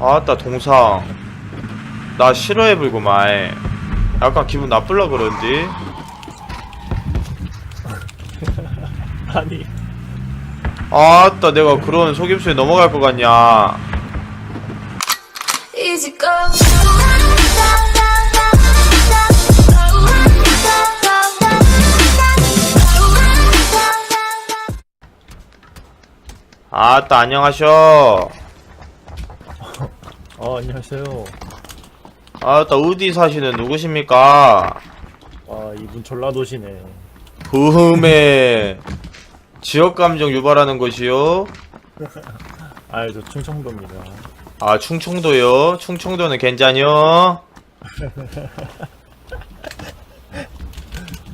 아따 동상. 나 싫어해 불구만. 약간 기분 나쁠라 그런디 아니. 아따 내가 그런 속임수에 넘어갈 것 같냐. Easy go. 아따 안녕하셔. 아 안녕하세요. 아따 어디 사시는 누구십니까? 아 이분 전라도시네. 부흠에 지역 감정 유발하는 것이요? 아저 충청도입니다. 아 충청도요? 충청도는 괜찮요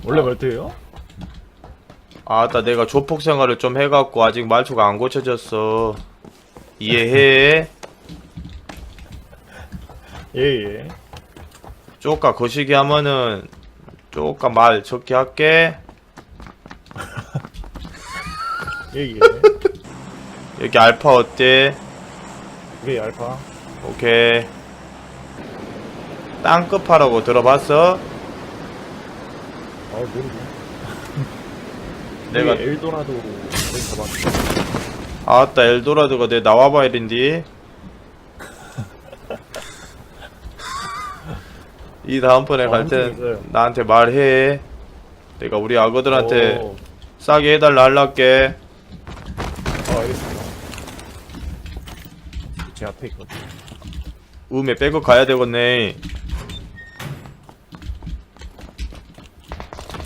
원래 말투예요? 아따 내가 조폭 생활을 좀 해갖고 아직 말투가 안 고쳐졌어. 이해해? 예예. 쪼까 거시기 하면은 쪼까 말 적게 할게. 예예. 여기 알파 어때? 그게 알파. 오케이. 땅끝 하라고 들어봤어? 아 모르고 내가 그게 엘도라도 가봤는데 아따 엘도라도가 내 나와봐야 된디? 이 다음번에 어, 갈 있어요. 나한테 말해. 내가 우리 악어들한테 오, 싸게 해달라 할랄게. 아 알겠습니다. 제 앞에 있거든. 음에 백업 가야 되겠네.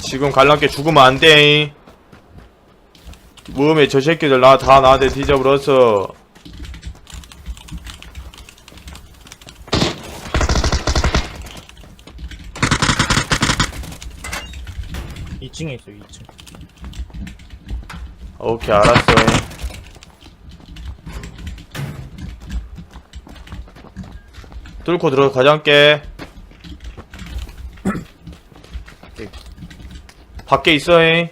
지금 갈란게 죽으면 안돼 음에 저 새끼들 나 다 나한테 뒤져버렸어. 2층에 있어요 2층. 오케이 알았어. 뚫고 들어가장께. 밖에 있어 잉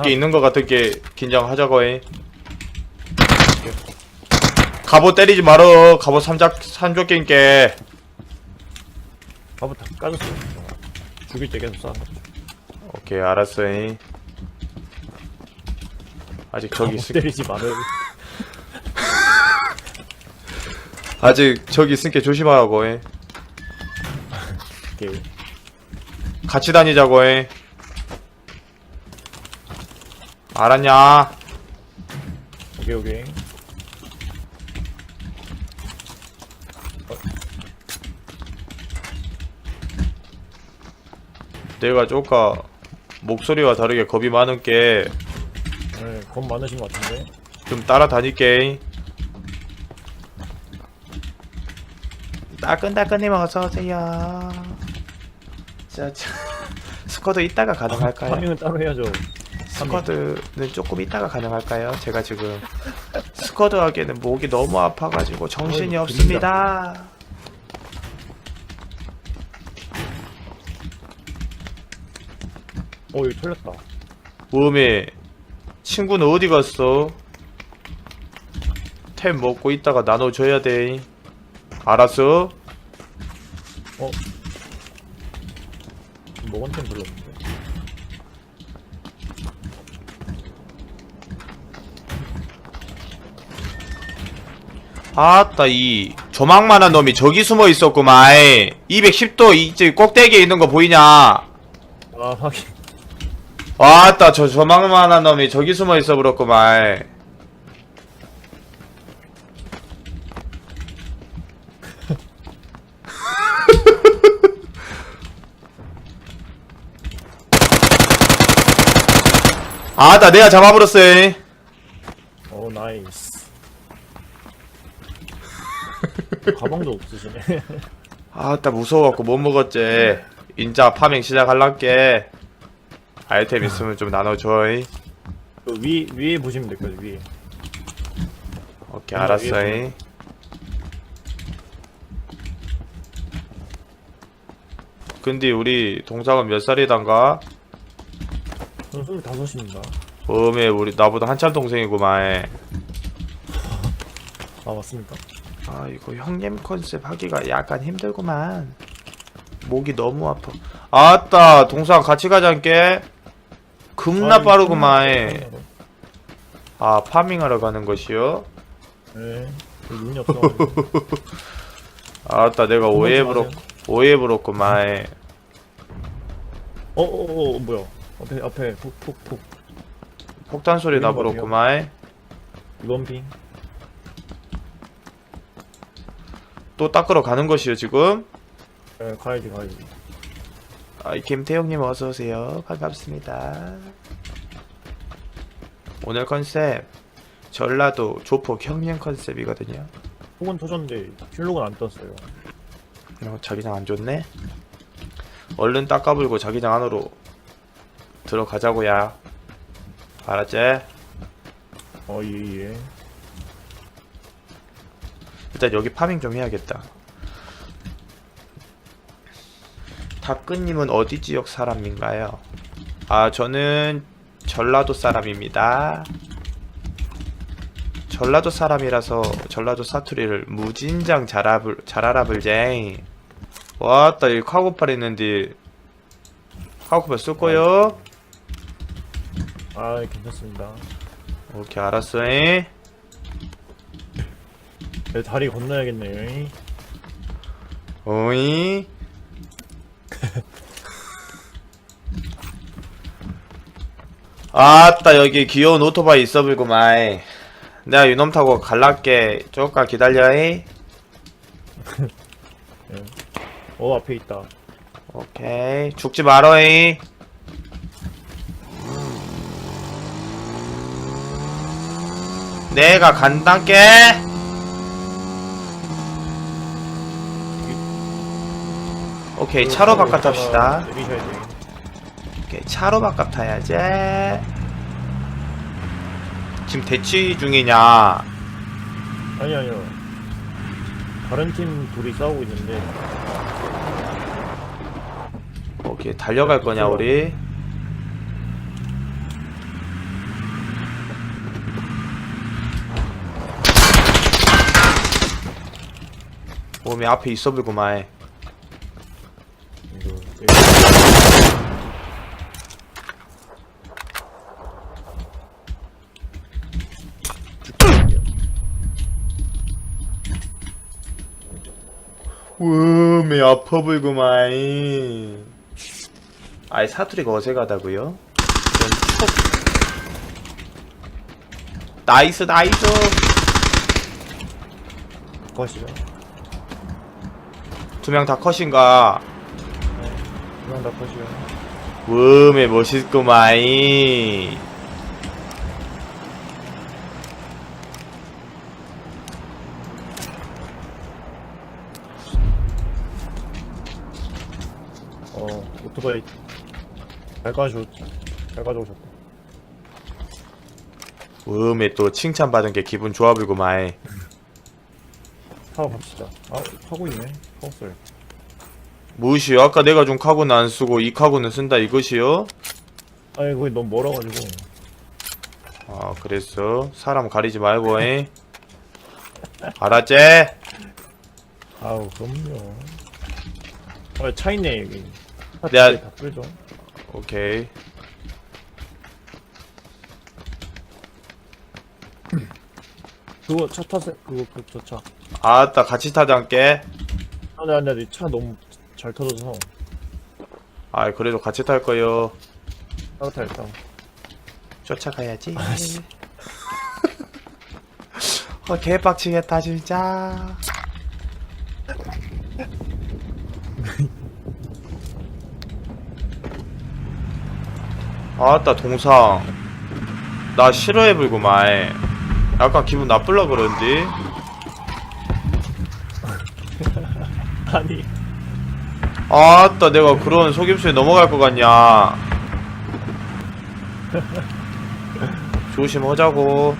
밖에 아. 있는 것 같은 게. 긴장하자고 해. 갑옷 때리지 말어 갑옷 삼작 삼조 밥을 다 까졌어요 죽일 때 계속 쏴 오케이 알았어 잉. 아직 저기 못 있을 때리지 말아요 아직 저기 있으니까 조심하라고 해 오케이. 같이 다니자고 해 알았냐? 오케이 오케이. 내가 쪼까 목소리와 다르게 겁이 많은 게 좀 네, 겁 많으신 것 같은데. 따라다닐게. 따끈따끈님 어서오세요. 자, 자 스쿼드 이따가 가능할까요? 파밍은 따로 해야죠 스쿼드는 조금 이따가 가능할까요? 제가 지금 스쿼드 하기에는 목이 너무 아파가지고 정신이 어이, 없습니다. 어 여기 털렸다 우음이 친구는 어디 갔어? 템 먹고 이따가 나눠줘야 돼. 알았어? 어? 먹은 템 별로 없는데 아따 이 조망만한 놈이 저기 숨어 있었구만. 210도 이제 꼭대기에 있는 거 보이냐? 아 하긴 아따 저 조망만한 놈이 저기 숨어 있어 버렸구만. 아따 내가 잡아버렸어. 어 나이스 가방도 없으시네. 아따 무서워갖고 못 먹었지 인자 파밍 시작할란게 아이템 있으면 좀 나눠줘잉 위, 위에 보시면 될거요 위에. 오케이 음, 알았어잉 근데 우리 동상은 몇 살이단가? 저 25입니다. 음에 우리 나보다 한참 동생이구만 아, 맞습니까? 아 이거 형님 컨셉 하기가 약간 힘들구만 목이 너무 아파 아따 동상 같이 가자께 겁나 아, 빠르구만 이거 아 파밍하러 가는 것이요? 네. 여기 눈이. 아따 내가 오해 부렸 오해 부렸구만 어, 어, 어, 어, 뭐야? 앞에, 앞에, 폭, 폭, 폭. 폭탄 소리 나 보이는 것 부렸구만 럼핑. 또 닦으러 가는 것이요 지금? 네, 가야지, 가야지. 아, 김태형님 어서 오세요. 반갑습니다. 오늘 컨셉 전라도 조폭 형님 컨셉이거든요. 폭은 터졌는데, 킬록은 안 떴어요. 어, 자기장 안 좋네. 얼른 닦아불고 자기장 안으로 들어가자고야. 알았지? 어, 예, 예. 일단 여기 파밍 좀 해야겠다. 다끄님은 어디 지역 사람인가요? 아, 저는 전라도 사람입니다. 전라도 사람이라서 전라도 사투리를 무진장 잘, 알아볼, 잘 알아볼제. 왔다, 이 카고팔 있는데. 카고팔 쓸 거요? 아, 괜찮습니다. 오케이, 알았어잉. 네, 다리 건너야겠네요. 오이. 아따 여기 귀여운 오토바이 있어 불구만 내가 이놈 타고 갈랄게 조금만 기다려 어, 앞에 있다. 오케이 죽지 말어 이 내가 간단께 오케이 차로 바깥 합시다. 오케이, 차로 바깥 타야지. 지금 대치 중이냐? 아니, 아니요. 다른 팀 둘이 싸우고 있는데, 오케이, 달려갈 거냐, 우리? 몸이 앞에 있어 불구만. 이거, 네. 죽겠네요. 몸이 아파 불구만. 아이, 사투리가 어색하다고요? 나이스, 나이스! 거시죠? 두명 다 컷인가? 그냥 다? 웜에 멋있구만. 어, 오토바이 잘 가져, 잘 가져오셨다. 웜에 또 칭찬받은 게 기분 좋아 불구만. 타고 갑시다. 아, 타고 있네. 타웠어요. 무엇이요? 아까 내가 준 카고는 안 쓰고 이 카고는 쓴다 이것이요? 아니, 거기 너무 멀어가지고. 아 그랬어? 사람 가리지 말고 잉? 알았지? 아우, 그럼요. 아, 차 있네, 여기. 차 내가- 다 끌죠. 오케이 그거 차 타세요. 그거, 그, 저 차. 아따 같이 타장께 아니, 아니, 아니, 차 너무 잘 터져서. 아 그래도 같이 탈 거요 따뜻하 일단. 쫓아가야지 어 개빡치겠다 진짜 아따 동상. 나 싫어해 불구만. 약간 기분 나쁠라 그런디? 아니. 아따 내가 그런 속임수에 넘어갈 것 같냐? 조심하자고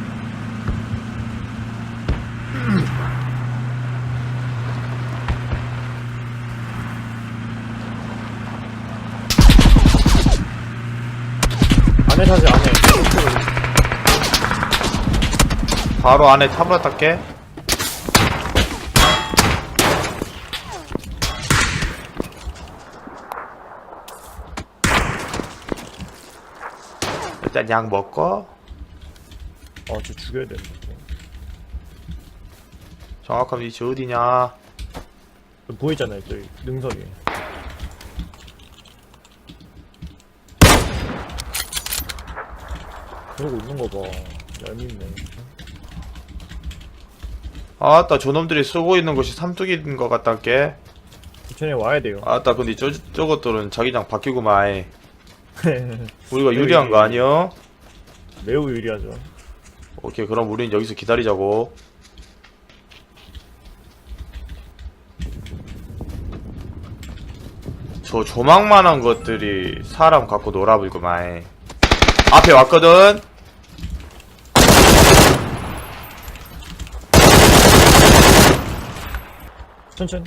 안에 사실 안에. 바로 안에 타브라 닦게. 일단 약 먹고 아, 저 죽여야 되는데. 정확한 위치 어디냐? 저 보이잖아요, 저기 능선이. 그러고 있는 거 봐. 얄밉네. 아따 저놈들이 쓰고 있는 곳이 삼뚝인 것 같단께. 부천에 와야 돼요. 아따 근데 저 저것들은 자기장 바뀌구만. 우리가 유리한 거 아니여? 매우 유리하죠. 오케이 그럼 우린 여기서 기다리자고. 저 조망만한 것들이 사람 갖고 놀아불구만. 앞에 왔거든. 천천히.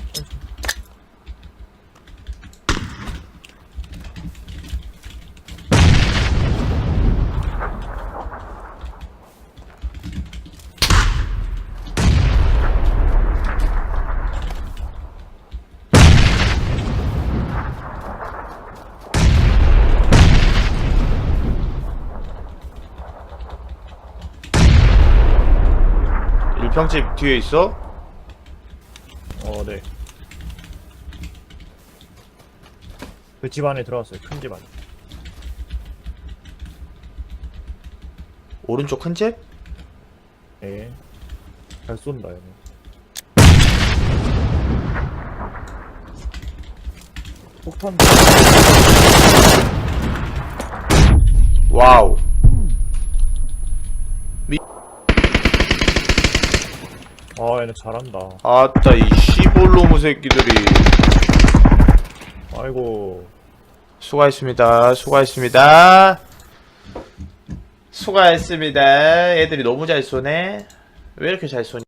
일평집 뒤에 있어? 어, 네. 그 집 안에 들어갔어요. 큰 집 안에. 오른쪽 큰 집? 네. 잘 쏜다, 얘네. 폭탄. 와우. 아, 얘네 잘한다. 아따 이 시볼로무 새끼들이. 아이고. 수고했습니다. 수고했습니다. 수고했습니다. 애들이 너무 잘 쏘네. 왜 이렇게 잘 쏘니?